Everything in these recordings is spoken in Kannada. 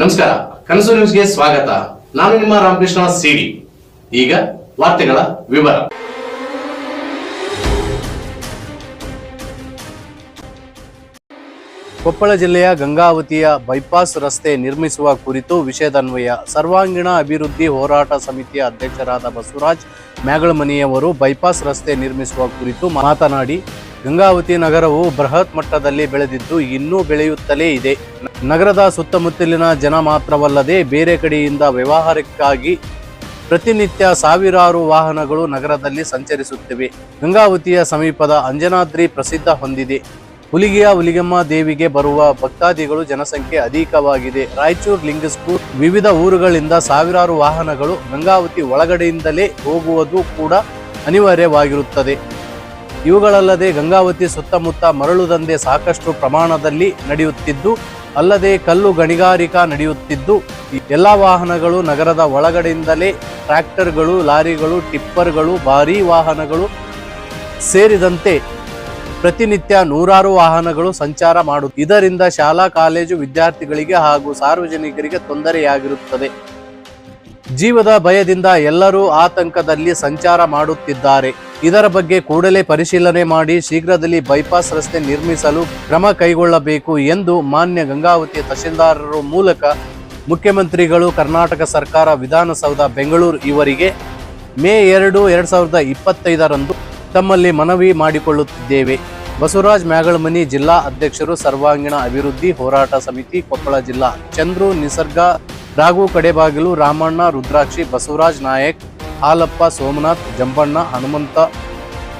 ನಮಸ್ಕಾರ, ಕನಸು ನ್ಯೂಸ್ಗೆ ಸ್ವಾಗತ. ನಾನು ನಿಮ್ಮ ರಾಮಕೃಷ್ಣ ಸಿಡಿ. ಈಗ ವಾರ್ತೆಗಳ ವಿವರ. ಕೊಪ್ಪಳ ಜಿಲ್ಲೆಯ ಗಂಗಾವತಿಯ ಬೈಪಾಸ್ ರಸ್ತೆ ನಿರ್ಮಿಸುವ ಕುರಿತು ವಿಷಯದನ್ವಯ ಸರ್ವಾಂಗೀಣ ಅಭಿವೃದ್ಧಿ ಹೋರಾಟ ಸಮಿತಿಯ ಅಧ್ಯಕ್ಷರಾದ ಬಸವರಾಜ್ ಮ್ಯಾಗಳಮನಿಯವರು ಬೈಪಾಸ್ ರಸ್ತೆ ನಿರ್ಮಿಸುವ ಕುರಿತು ಮಾತನಾಡಿ ಗಂಗಾವತಿ ನಗರವು ಬೃಹತ್ ಮಟ್ಟದಲ್ಲಿ ಬೆಳೆದಿದ್ದು ಇನ್ನೂ ಬೆಳೆಯುತ್ತಲೇ ಇದೆ. ನಗರದ ಸುತ್ತಮುತ್ತಲಿನ ಜನ ಮಾತ್ರವಲ್ಲದೆ ಬೇರೆ ಕಡೆಯಿಂದ ವ್ಯವಹಾರಕ್ಕಾಗಿ ಪ್ರತಿನಿತ್ಯ ಸಾವಿರಾರು ವಾಹನಗಳು ನಗರದಲ್ಲಿ ಸಂಚರಿಸುತ್ತಿವೆ. ಗಂಗಾವತಿಯ ಸಮೀಪದ ಅಂಜನಾದ್ರಿ ಪ್ರಸಿದ್ಧ ಹೊಂದಿದೆ. ಹುಲಿಗೆಯ ಹುಲಿಗೆಮ್ಮ ದೇವಿಗೆ ಬರುವ ಭಕ್ತಾದಿಗಳು ಜನಸಂಖ್ಯೆ ಅಧಿಕವಾಗಿದೆ. ರಾಯಚೂರು ಲಿಂಗಸ್ಪೂರ್ ವಿವಿಧ ಊರುಗಳಿಂದ ಸಾವಿರಾರು ವಾಹನಗಳು ಗಂಗಾವತಿ ಒಳಗಡೆಯಿಂದಲೇ ಹೋಗುವುದು ಕೂಡ ಅನಿವಾರ್ಯವಾಗಿರುತ್ತದೆ. ಇವುಗಳಲ್ಲದೆ ಗಂಗಾವತಿ ಸುತ್ತಮುತ್ತ ಮರಳು ದಂಧೆ ಸಾಕಷ್ಟು ಪ್ರಮಾಣದಲ್ಲಿ ನಡೆಯುತ್ತಿದ್ದು, ಅಲ್ಲದೆ ಕಲ್ಲು ಗಣಿಗಾರಿಕಾ ನಡೆಯುತ್ತಿದ್ದು ಎಲ್ಲ ವಾಹನಗಳು ನಗರದ ಒಳಗಡೆಯಿಂದಲೇ ಟ್ರ್ಯಾಕ್ಟರ್ಗಳು, ಲಾರಿಗಳು, ಟಿಪ್ಪರ್ಗಳು, ಭಾರೀ ವಾಹನಗಳು ಸೇರಿದಂತೆ ಪ್ರತಿನಿತ್ಯ ನೂರಾರು ವಾಹನಗಳು ಸಂಚಾರ ಮಾಡು, ಇದರಿಂದ ಶಾಲಾ, ಕಾಲೇಜು ವಿದ್ಯಾರ್ಥಿಗಳಿಗೆ ಹಾಗೂ ಸಾರ್ವಜನಿಕರಿಗೆ ತೊಂದರೆಯಾಗಿರುತ್ತದೆ. ಜೀವದ ಭಯದಿಂದ ಎಲ್ಲರೂ ಆತಂಕದಲ್ಲಿ ಸಂಚಾರ ಮಾಡುತ್ತಿದ್ದಾರೆ. ಇದರ ಬಗ್ಗೆ ಕೂಡಲೇ ಪರಿಶೀಲನೆ ಮಾಡಿ ಶೀಘ್ರದಲ್ಲಿ ಬೈಪಾಸ್ ರಸ್ತೆ ನಿರ್ಮಿಸಲು ಕ್ರಮ ಕೈಗೊಳ್ಳಬೇಕು ಎಂದು ಮಾನ್ಯ ಗಂಗಾವತಿ ತಹಸೀಲ್ದಾರರು ಮೂಲಕ ಮುಖ್ಯಮಂತ್ರಿಗಳು, ಕರ್ನಾಟಕ ಸರ್ಕಾರ, ವಿಧಾನಸೌಧ, ಬೆಂಗಳೂರು ಇವರಿಗೆ ಮೇ ಎರಡು ಎರಡು ಸಾವಿರದ ಇಪ್ಪತ್ತೈದರಂದು ತಮ್ಮಲ್ಲಿ ಮನವಿ ಮಾಡಿಕೊಳ್ಳುತ್ತಿದ್ದೇವೆ. ಬಸವರಾಜ್ ಮ್ಯಾಗಳಮನಿ ಜಿಲ್ಲಾ ಅಧ್ಯಕ್ಷರು, ಸರ್ವಾಂಗೀಣ ಅಭಿವೃದ್ಧಿ ಹೋರಾಟ ಸಮಿತಿ, ಕೊಪ್ಪಳ ಜಿಲ್ಲಾ ಚಂದ್ರು, ನಿಸರ್ಗ, ರಾಘು ಕಡೆಬಾಗಿಲು, ರಾಮಣ್ಣ, ರುದ್ರಾಕ್ಷಿ, ಬಸವರಾಜ್ ನಾಯಕ್ ಹಾಲಪ್ಪ, ಸೋಮನಾಥ್, ಜಂಬಣ್ಣ, ಹನುಮಂತ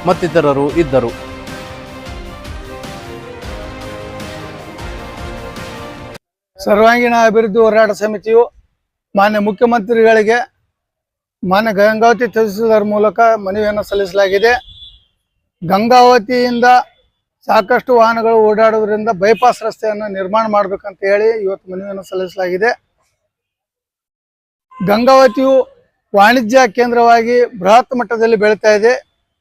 ಮತ್ತಿತರರು ಇದ್ದರು. ಸರ್ವಾಂಗೀಣ ಅಭಿವೃದ್ಧಿ ಹೋರಾಟ ಸಮಿತಿಯು ಮಾನ್ಯ ಮುಖ್ಯಮಂತ್ರಿಗಳಿಗೆ ಮಾನ್ಯ ಗಂಗಾವತಿ ತಹಸೀಲ್ದಾರ್ ಮೂಲಕ ಮನವಿಯನ್ನು ಸಲ್ಲಿಸಲಾಗಿದೆ. ಗಂಗಾವತಿಯಿಂದ ಸಾಕಷ್ಟು ವಾಹನಗಳು ಓಡಾಡುವುದರಿಂದ ಬೈಪಾಸ್ ರಸ್ತೆಯನ್ನು ನಿರ್ಮಾಣ ಮಾಡಬೇಕಂತ ಹೇಳಿ ಇವತ್ತು ಮನವಿಯನ್ನು ಸಲ್ಲಿಸಲಾಗಿದೆ. ಗಂಗಾವತಿಯು ವಾಣಿಜ್ಯ ಕೇಂದ್ರವಾಗಿ ಬೃಹತ್ ಮಟ್ಟದಲ್ಲಿ ಬೆಳೀತಾ ಇದೆ.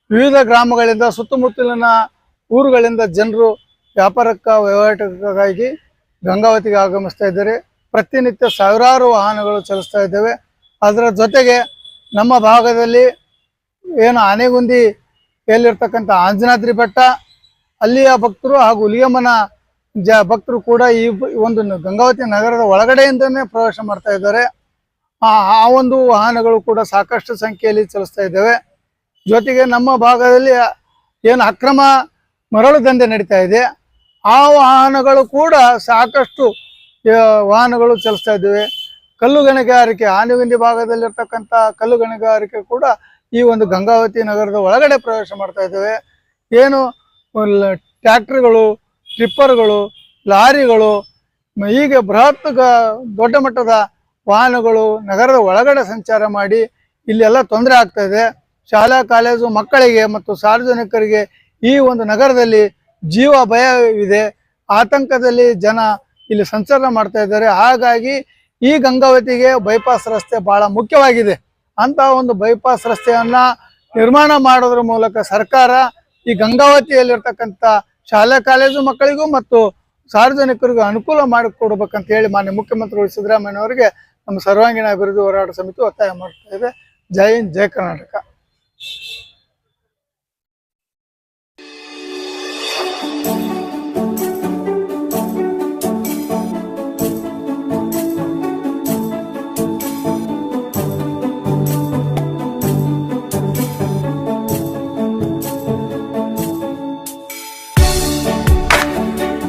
ವಿವಿಧ ಗ್ರಾಮಗಳಿಂದ ಸುತ್ತಮುತ್ತಲಿನ ಊರುಗಳಿಂದ ಜನರು ವ್ಯಾಪಾರಕ್ಕ ವಹಿವಾಟಕ್ಕಾಗಿ ಗಂಗಾವತಿಗೆ ಆಗಮಿಸ್ತಾ ಇದ್ದಾರೆ. ಪ್ರತಿನಿತ್ಯ ಸಾವಿರಾರು ವಾಹನಗಳು ಚಲಿಸ್ತಾ ಇದ್ದಾವೆ. ಅದರ ಜೊತೆಗೆ ನಮ್ಮ ಭಾಗದಲ್ಲಿ ಏನು ಆನೆಗುಂದಿ ಎಲ್ಲಿರ್ತಕ್ಕಂಥ ಆಂಜನಾದ್ರಿ ಬೆಟ್ಟ ಅಲ್ಲಿಯ ಭಕ್ತರು ಹಾಗೂ ಹುಲಿಯಮ್ಮನ ಜ ಭಕ್ತರು ಕೂಡ ಈ ಒಂದು ಗಂಗಾವತಿ ನಗರದ ಒಳಗಡೆಯಿಂದನೇ ಪ್ರವೇಶ ಮಾಡ್ತಾ ಇದ್ದಾರೆ. ಆ ಒಂದು ವಾಹನಗಳು ಕೂಡ ಸಾಕಷ್ಟು ಸಂಖ್ಯೆಯಲ್ಲಿ ಚಲಿಸ್ತಾ ಇದ್ದಾವೆ. ಜೊತೆಗೆ ನಮ್ಮ ಭಾಗದಲ್ಲಿ ಏನು ಅಕ್ರಮ ಮರಳು ದಂಧೆ ನಡೀತಾ ಇದೆ. ಆ ವಾಹನಗಳು ಕೂಡ ಸಾಕಷ್ಟು ವಾಹನಗಳು ಚಲಿಸ್ತಾ ಇದ್ದಾವೆ. ಕಲ್ಲು ಗಣಿಗಾರಿಕೆ ಆನೆಗುಂದಿ ಭಾಗದಲ್ಲಿರ್ತಕ್ಕಂಥ ಕಲ್ಲು ಗಣಿಗಾರಿಕೆ ಕೂಡ ಈ ಒಂದು ಗಂಗಾವತಿ ನಗರದ ಒಳಗಡೆ ಪ್ರವೇಶ ಮಾಡ್ತಾ ಇದ್ದಾವೆ. ಏನು ಟ್ಯಾಕ್ಟ್ರಿಗಳು ಟಿಪ್ಪರ್ಗಳು ಲಾರಿಗಳು ಹೀಗೆ ಬೃಹತ್ ದೊಡ್ಡ ಮಟ್ಟದ ವಾಹನಗಳು ನಗರದ ಒಳಗಡೆ ಸಂಚಾರ ಮಾಡಿ ಇಲ್ಲೆಲ್ಲ ತೊಂದರೆ ಆಗ್ತಾ ಇದೆ. ಶಾಲಾ, ಕಾಲೇಜು ಮಕ್ಕಳಿಗೆ ಮತ್ತು ಸಾರ್ವಜನಿಕರಿಗೆ ಈ ಒಂದು ನಗರದಲ್ಲಿ ಜೀವ ಭಯವಿದೆ ಆತಂಕದಲ್ಲಿ ಜನ ಇಲ್ಲಿ ಸಂಚಾರ ಮಾಡ್ತಾ ಇದ್ದಾರೆ. ಹಾಗಾಗಿ ಈ ಗಂಗಾವತಿಗೆ ಬೈಪಾಸ್ ರಸ್ತೆ ಬಹಳ ಮುಖ್ಯವಾಗಿದೆ. ಅಂತ ಒಂದು ಬೈಪಾಸ್ ರಸ್ತೆಯನ್ನ ನಿರ್ಮಾಣ ಮಾಡೋದ್ರ ಮೂಲಕ ಸರ್ಕಾರ ಈ ಗಂಗಾವತಿಯಲ್ಲಿರ್ತಕ್ಕಂಥ ಶಾಲಾ, ಕಾಲೇಜು ಮಕ್ಕಳಿಗೂ ಮತ್ತು ಸಾರ್ವಜನಿಕರಿಗೂ ಅನುಕೂಲ ಮಾಡಿಕೊಡ್ಬೇಕಂತ ಹೇಳಿ ಮಾನ್ಯ ಮುಖ್ಯಮಂತ್ರಿಗಳು ಸಿದ್ದರಾಮಯ್ಯ ಅವರಿಗೆ ನಮ್ಮ ಸರ್ವಾಂಗೀಣ ಅಭಿವೃದ್ಧಿ ಹೋರಾಟ ಸಮಿತಿ ಒತ್ತಾಯ ಮಾಡ್ತಾ ಇದೆ. ಜೈ ಹಿಂದ್ ಜೈ ಕರ್ನಾಟಕ.